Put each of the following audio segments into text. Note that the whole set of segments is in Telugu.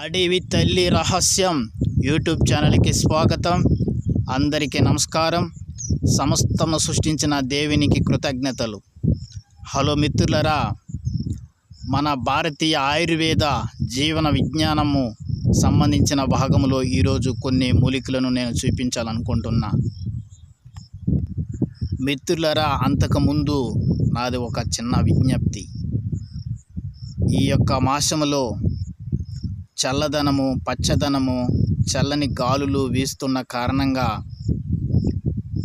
అడవి తల్లి రహస్యం యూట్యూబ్ ఛానల్కి స్వాగతం. అందరికీ నమస్కారం. సమస్తము సృష్టించిన దేవునికి కృతజ్ఞతలు. హలో మిత్రులరా మన భారతీయ ఆయుర్వేద జీవన విజ్ఞానము సంబంధించిన భాగంలో ఈరోజు కొన్ని మూలికలను నేను చూపించాలనుకుంటున్నా. మిత్రులరా అంతకుముందు నాది ఒక చిన్న విజ్ఞప్తి. ఈ యొక్క మాసములో చల్లదనము పచ్చదనము చల్లని గాలులు వీస్తున్న కారణంగా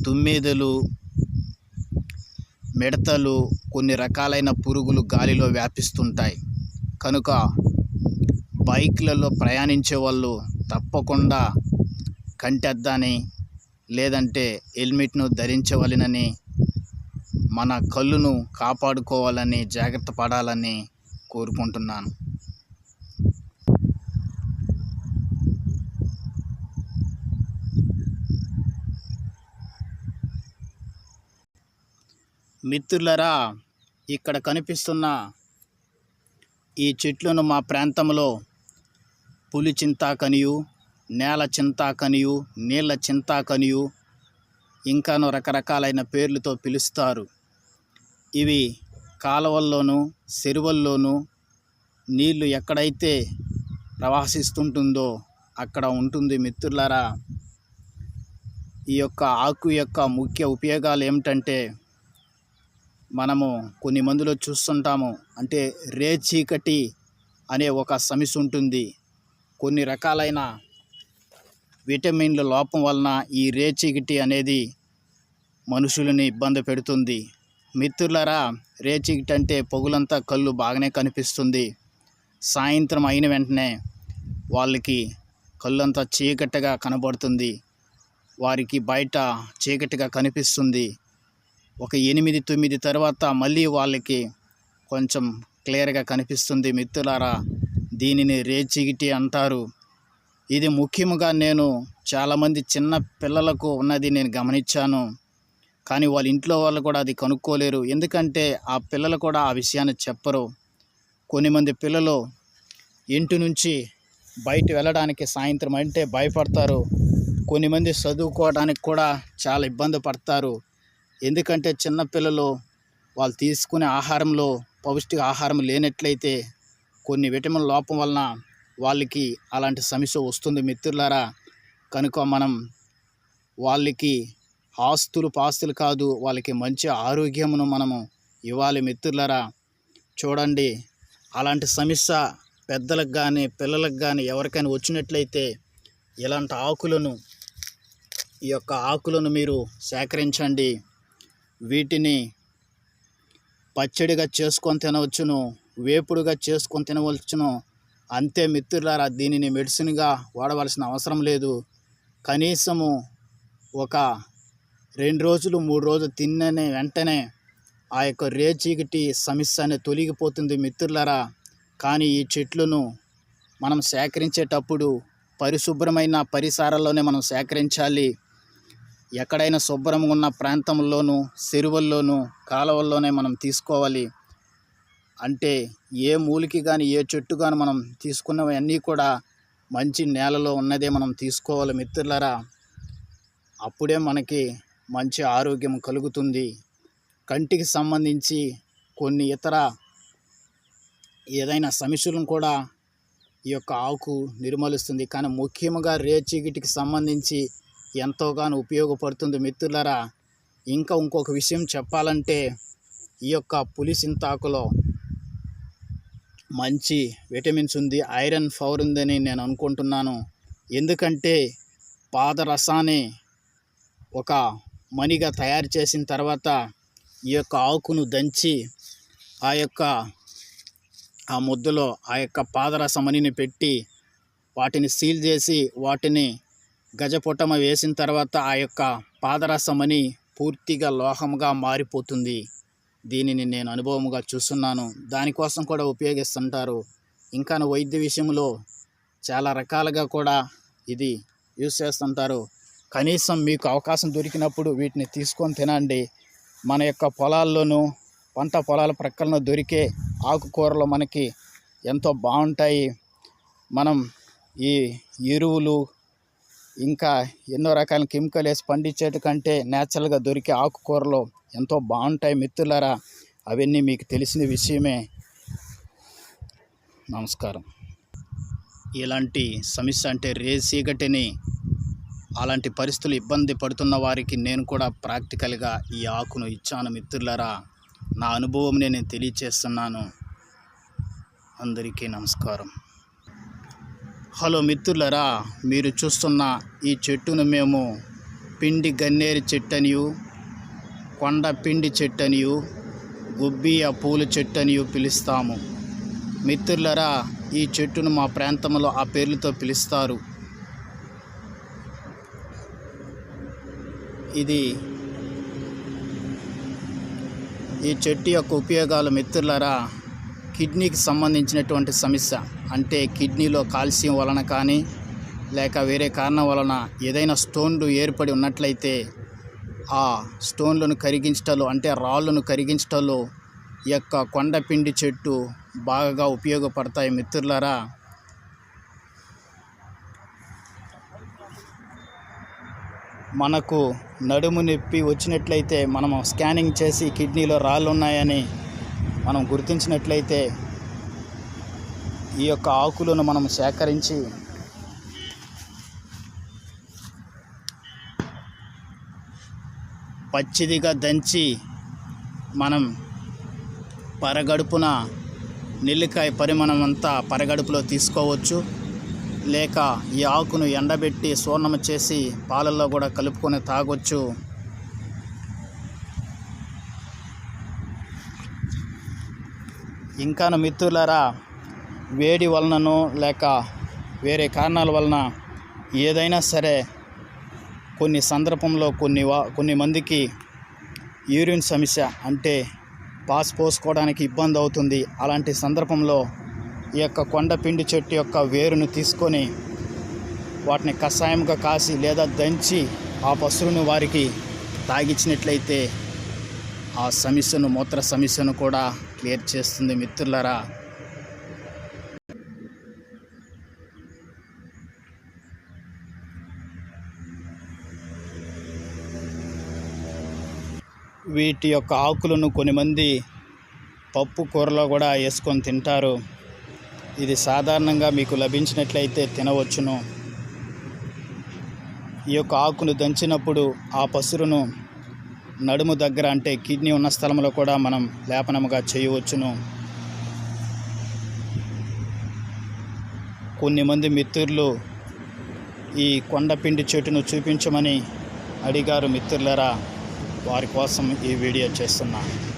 తుమ్మెదలు మిడతలు కొన్ని రకాలైన పురుగులు గాలిలో వ్యాపిస్తుంటాయి. కనుక బైక్లలో ప్రయాణించే వాళ్ళు తప్పకుండా కంటెద్దాని లేదంటే హెల్మెట్ను ధరించవలెనని మన కళ్ళును కాపాడుకోవాలని జాగ్రత్త పడాలని కోరుకుంటున్నాను. మిత్రులరా ఇక్కడ కనిపిస్తున్న ఈ చెట్లను మా ప్రాంతంలో పులి చింతాకనియు నేల చింతాకనియు నీళ్ళ చింతాకనియు ఇంకాను రకరకాలైన పేర్లతో పిలుస్తారు. ఇవి కాలువల్లోనూ చెరువుల్లోనూ నీళ్ళు ఎక్కడైతే ప్రవాసిస్తుంటుందో అక్కడ ఉంటుంది మిత్రులారా. ఈ యొక్క ఆకు యొక్క ముఖ్య ఉపయోగాలు ఏమిటంటే మనము కొన్ని మందిలో చూస్తుంటాము. అంటే రేచీకటి అనే ఒక సమస్య ఉంటుంది. కొన్ని రకాలైన విటమిన్ల లోపం వలన ఈ రేచీకటి అనేది మనుషులని ఇబ్బంది పెడుతుంది. మిత్రులరా రేచీకటి అంటే పొగులంతా కళ్ళు బాగానే కనిపిస్తుంది. సాయంత్రం అయిన వెంటనే వాళ్ళకి కళ్ళంతా చీకటిగా కనబడుతుంది. వారికి బయట చీకటిగా కనిపిస్తుంది. ఒక ఎనిమిది తొమ్మిది తర్వాత మళ్ళీ వాళ్ళకి కొంచెం క్లియర్గా కనిపిస్తుంది. మిత్రులారా దీనిని రేచిగిటి అంటారు. ఇది ముఖ్యముగా నేను చాలామంది చిన్న పిల్లలకు ఉన్నది నేను గమనించాను. కానీ వాళ్ళ ఇంట్లో వాళ్ళు కూడా అది కనుక్కోలేరు. ఎందుకంటే ఆ పిల్లలు కూడా ఆ విషయాన్ని చెప్పరు. కొన్ని మంది పిల్లలు ఇంటి నుంచి బయట వెళ్ళడానికి సాయంత్రం అంటే భయపడతారు. కొన్ని మంది చదువుకోవడానికి కూడా చాలా ఇబ్బంది పడతారు. ఎందుకంటే చిన్నపిల్లలు వాళ్ళు తీసుకునే ఆహారంలో పౌష్టిక ఆహారం లేనట్లయితే కొన్ని విటమిన్ లోపం వలన వాళ్ళకి అలాంటి సమస్య వస్తుంది మిత్రులారా. కనుక మనం వాళ్ళకి ఆస్తులు పాస్తులు కాదు వాళ్ళకి మంచి ఆరోగ్యమును మనము ఇవ్వాలి మిత్రులారా. చూడండి అలాంటి సమస్య పెద్దలకు కానీ పిల్లలకు కానీ ఎవరికైనా వచ్చినట్లయితే ఇలాంటి ఆకులను ఈ యొక్క ఆకులను మీరు సేకరించండి. వీటిని పచ్చడిగా చేసుకొని తినవచ్చును వేపుడుగా చేసుకొని తినవచ్చును. అంతే మిత్రులారా దీనిని మెడిసిన్గా వాడవలసిన అవసరం లేదు. కనీసము ఒక రెండు రోజులు మూడు రోజులు తిన్ననే వెంటనే ఆ యొక్క రేచీకటి సమస్య అనేది తొలగిపోతుంది మిత్రులారా. కానీ ఈ చెట్లను మనం సేకరించేటప్పుడు పరిశుభ్రమైన పరిసరాల్లోనే మనం సేకరించాలి. ఎక్కడైనా శుభ్రంగా ఉన్న ప్రాంతంలోనూ చెరువుల్లోనూ కాలువల్లోనే మనం తీసుకోవాలి. అంటే ఏ మూలికి కానీ ఏ చెట్టు కానీ మనం తీసుకున్నవన్నీ కూడా మంచి నేలలో ఉన్నదే మనం తీసుకోవాలి మిత్రులరా. అప్పుడే మనకి మంచి ఆరోగ్యం కలుగుతుంది. కంటికి సంబంధించి కొన్ని ఇతర ఏదైనా సమస్యలను కూడా ఈ యొక్క ఆకు నిర్మూలిస్తుంది. కానీ ముఖ్యంగా రేచీగిటికి సంబంధించి ఎంతోగానో ఉపయోగపడుతుంది మిత్రులరా. ఇంకా ఇంకొక విషయం చెప్పాలంటే ఈ యొక్క పులిసింతాకులో మంచి విటమిన్స్ ఉంది ఐరన్ పవర్ ఉందని నేను అనుకుంటున్నాను. ఎందుకంటే పాదరసాన్ని ఒక మణిగా తయారు చేసిన తర్వాత ఈ యొక్క ఆకును దంచి ఆ యొక్క ఆ ముద్దలో ఆ యొక్క పాదరస మణిని పెట్టి వాటిని సీల్ చేసి వాటిని గజపుటమ వేసిన తర్వాత ఆ యొక్క పాదరసమని పూర్తిగా లోహముగా మారిపోతుంది. దీనిని నేను అనుభవముగా చూస్తున్నాను. దానికోసం కూడా ఉపయోగిస్తుంటారు. ఇంకా వైద్య విషయంలో చాలా రకాలుగా కూడా ఇది యూస్ చేస్తుంటారు. కనీసం మీకు అవకాశం దొరికినప్పుడు వీటిని తీసుకొని తినండి. మన యొక్క పొలాల్లోనూ పంట పొలాల ప్రక్కలను దొరికే ఆకుకూరలు మనకి ఎంతో బాగుంటాయి. మనం ఈ ఎరువులు ఇంకా ఎన్నో రకాల కెమికల్ వేసి పండించేటి కంటే న్యాచురల్గా దొరికే ఆకుకూరలు ఎంతో బాగుంటాయి మిత్రులారా. అవన్నీ మీకు తెలిసిన విషయమే. నమస్కారం. ఇలాంటి సమస్య అంటే రేసీగటిని అలాంటి పరిస్థితులు ఇబ్బంది పడుతున్న వారికి నేను కూడా ప్రాక్టికల్గా ఈ ఆకును ఇచ్చాను మిత్రులారా. నా అనుభవం నేను తెలియచేస్తున్నాను. అందరికీ నమస్కారం. హలో మిత్రులరా మీరు చూస్తున్న ఈ చెట్టును మేము పిండి గన్నేరు చెట్టు కొండ పిండి చెట్టు అనియు గుబ్బియ పూల చెట్టు పిలుస్తాము. మిత్రులరా ఈ చెట్టును మా ప్రాంతంలో ఆ పేర్లతో పిలుస్తారు. ఇది ఈ చెట్టు యొక్క ఉపయోగాలు మిత్రులరా కిడ్నీకి సంబంధించినటువంటి సమస్య. అంటే కిడ్నీలో కాల్షియం వలన కానీ లేక వేరే కారణం వలన ఏదైనా స్టోన్లు ఏర్పడి ఉన్నట్లయితే ఆ స్టోన్లను కరిగించటలో అంటే రాళ్ళను కరిగించటలో ఈ యొక్క కొండపిండి చెట్టు బాగా ఉపయోగపడతాయి మిత్రులారా. మనకు నడుము నొప్పి వచ్చినట్లయితే మనం స్కానింగ్ చేసి కిడ్నీలో రాళ్ళు ఉన్నాయని మనం గుర్తించినట్లయితే ఈ యొక్క ఆకులను మనం సేకరించి పచ్చిదిగా దంచి మనం పరగడుపున నెల్లికాయ పరిమాణం అంతా పరగడుపులో తీసుకోవచ్చు. లేక ఈ ఆకును ఎండబెట్టి సూర్ణం చేసి పాలల్లో కూడా కలుపుకొని తాగొచ్చు. ఇంకా మిత్రులారా వేడి వలనను లేక వేరే కారణాల వలన ఏదైనా సరే కొన్ని సందర్భంలో కొన్ని వా కొన్ని మందికి యూరిన్ సమస్య అంటే పాస్ పోసుకోవడానికి ఇబ్బంది అవుతుంది. అలాంటి సందర్భంలో ఈ యొక్క కొండపిండి చెట్టు యొక్క వేరును తీసుకొని వాటిని కషాయంగా కాసి లేదా దంచి ఆ పశువుని వారికి తాగించినట్లయితే ఆ సమస్యను మూత్ర సమస్యను కూడా క్లియర్ చేస్తుంది మిత్రులరా. వీటి యొక్క ఆకులను కొంతమంది పప్పు కూరలో కూడా వేసుకొని తింటారు. ఇది సాధారణంగా మీకు లభించినట్లయితే తినవచ్చును. ఈ యొక్క ఆకును దంచినప్పుడు ఆ పసురును నడుము దగ్గర అంటే కిడ్నీ ఉన్న స్థలంలో కూడా మనం లేపనముగా చేయవచ్చును. కొన్ని మంది మిత్రులు ఈ కొండపిండి చెట్టును చూపించమని అడిగారు మిత్రులరా వారి కోసం ఈ వీడియో చేస్తున్నాను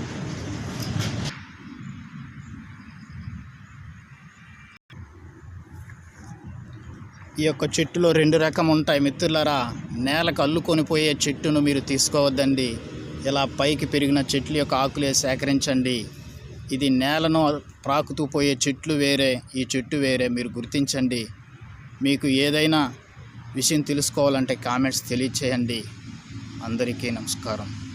ఈ యొక్క చెట్టులో రెండు రకం ఉంటాయి మిత్రులరా. నేలకు అల్లుకొని పోయే చెట్టును మీరు తీసుకోవద్దండి. ఇలా పైకి పెరిగిన చెట్ల యొక్క ఆకులే సేకరించండి. ఇది నేలను ప్రాకుతూ పోయే చెట్లు వేరే ఈ చెట్టు వేరే మీరు గుర్తించండి. మీకు ఏదైనా విషయం తెలుసుకోవాలంటే కామెంట్స్ తెలియచేయండి. అందరికీ నమస్కారం.